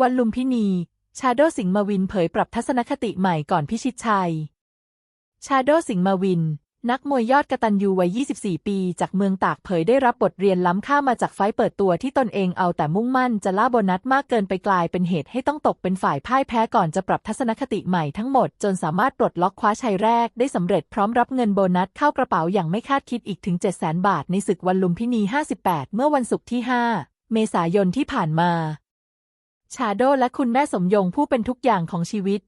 วันลุมพินี ชาโดสิงห์มาวินเผยปรับทัศนคติใหม่ก่อนพิชิตชัย ชาโดสิงห์มาวิน นักมวยยอดกระตันยูวัย 24 ปี จากเมืองตากเผยได้รับบทเรียนล้ำค่ามาจากไฟเปิดตัวที่ตนเองเอาแต่มุ่งมั่นจะล่าโบนัสมากเกินไปกลายเป็นเหตุให้ต้องตกเป็นฝ่ายพ่ายแพ้ก่อนจะปรับทัศนคติใหม่ทั้งหมดจนสามารถปลดล็อกคว้าชัยแรกได้สำเร็จพร้อมรับเงินโบนัสเข้ากระเป๋าอย่างไม่คาดคิดอีกถึง 700,000 บาทในศึกวันลุมพินี 58 เมื่อวันศุกร์ที่ 5 เมษายนที่ผ่านมา ชาโดและคุณแม่สมยงผู้เป็นทุกอย่างของชีวิต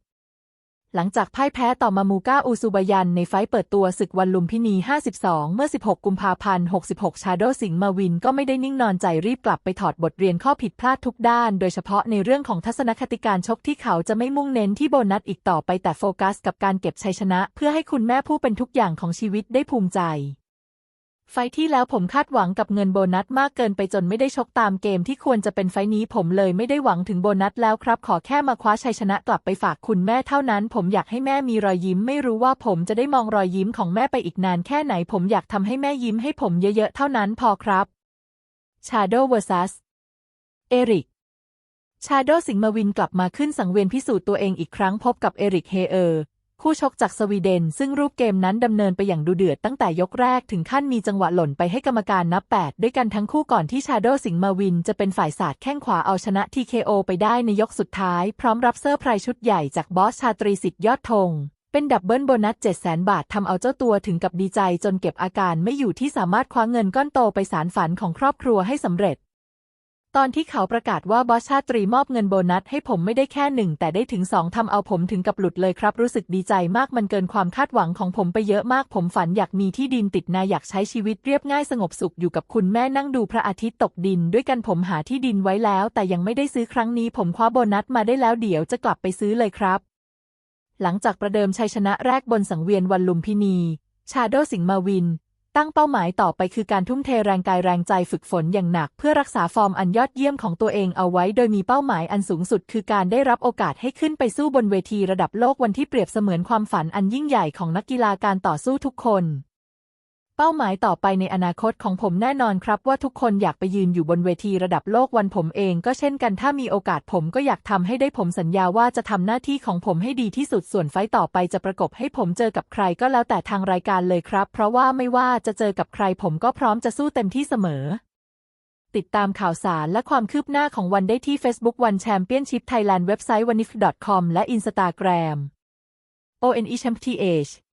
หลังจากพ่ายแพ้ต่อมามูก้าอูซูบายันในไฟต์เปิดตัวศึกวันลุมพินี 52 เมื่อ 16 กุมภาพันธ์ 66 ชาโดสิงห์มาวินก็ไม่ได้นิ่งนอนใจรีบกลับไปถอดบทเรียนข้อผิดพลาดทุกด้าน โดยเฉพาะในเรื่องของทัศนคติการชกที่เขาจะไม่มุ่งเน้นที่โบนัสอีกต่อไปแต่โฟกัสกับการเก็บชัยชนะ เพื่อให้คุณแม่ผู้เป็นทุกอย่างของชีวิตได้ภูมิใจ ไฟที่แล้วผมคาดหวังกับเงินโบนัสมากเกินไปจนไม่ได้ชกตามเกมที่ควรจะเป็นไฟนี้ผมเลยไม่ได้หวังถึงโบนัสแล้วครับ ขอแค่มาคว้าชัยชนะกลับไปฝากคุณแม่เท่านั้น ผมอยากให้แม่มีรอยยิ้ม ไม่รู้ว่าผมจะได้มองรอยยิ้มของแม่ไปอีกนานแค่ไหน ผมอยากทำให้แม่ยิ้มให้ผมเยอะๆเท่านั้นพอครับ Shadow vs เอริกชาโดสิงห์มาวินกลับมาขึ้นสังเวียนพิสูจน์ตัวเองอีกครั้งพบกับเอริกเฮเออร์ คู่ชกจากสวีเดน ซึ่งรูปเกมนั้นดำเนินไปอย่างดูเดือดตั้งแต่ยกแรกถึงขั้นมีจังหวะหล่นไปให้กรรมการนับ 8 ด้วยกันทั้งคู่ก่อนที่ชาโดสิงห์มาวิน จะเป็นฝ่ายสาดแข้งขวาเอาชนะ TKO ไปได้ในยกสุดท้าย พร้อมรับเซอร์ไพรส์ชุดใหญ่จากบอสชาตรีสิทธิ์ยอดธงเป็นดับเบิลโบนัส 700,000บาททำเอาเจ้าตัวถึงกับดีใจจนเก็บอาการไม่อยู่ที่สามารถคว้าเงินก้อนโตไปสารฝันของครอบครัวให้สำเร็จ ตอนที่เขาประกาศว่าบอสชาตรีมอบเงินโบนัสให้ผมไม่ได้แค่หนึ่งแต่ได้ถึงสองทำเอาผมถึงกับหลุดเลยครับ รู้สึกดีใจมากมันเกินความคาดหวังของผมไปเยอะมาก ผมฝันอยากมีที่ดินติดนาอยากใช้ชีวิตเรียบง่ายสงบสุขอยู่กับคุณแม่นั่งดูพระอาทิตย์ตกดิน ด้วยกันผมหาที่ดินไว้แล้ว แต่ยังไม่ได้ซื้อครั้งนี้ ผมคว้าโบนัสมาได้แล้วเดี๋ยวจะกลับไปซื้อเลยครับ หลังจากประเดิมชัยชนะแรกบนสังเวียนวันลุมพินีชาโดสิงห์มาวิน ตั้งเป้าหมายต่อไปคือการทุ่มเทแรงกายแรงใจฝึกฝนอย่างหนัก เพื่อรักษาฟอร์มอันยอดเยี่ยมของตัวเองเอาไว้ โดยมีเป้าหมายอันสูงสุด คือการได้รับโอกาสให้ขึ้นไปสู้บนเวทีระดับโลกวันที่เปรียบเสมือนความฝันอันยิ่งใหญ่ของนักกีฬาการต่อสู้ทุกคน เป้าหมายต่อไปในอนาคตของผมแน่นอนครับ ว่าทุกคนอยากไปยืนอยู่บนเวทีระดับโลกวันผมเองก็เช่นกันถ้ามีโอกาสผมก็อยากทำให้ได้ผมสัญญาว่าจะทำหน้าที่ของผมให้ดีที่สุดส่วนไฟต์ต่อไปจะประกบให้ผมเจอกับใครก็แล้วแต่ทางรายการเลยครับ เพราะว่าไม่ว่าจะเจอกับใครผมก็พร้อมจะสู้เต็มที่เสมอ ติดตามข่าวสารและความคืบหน้าของวันได้ที่ Facebook One Championship Thailand เว็บไซต์ wanif.com และ Instagram ONE Championship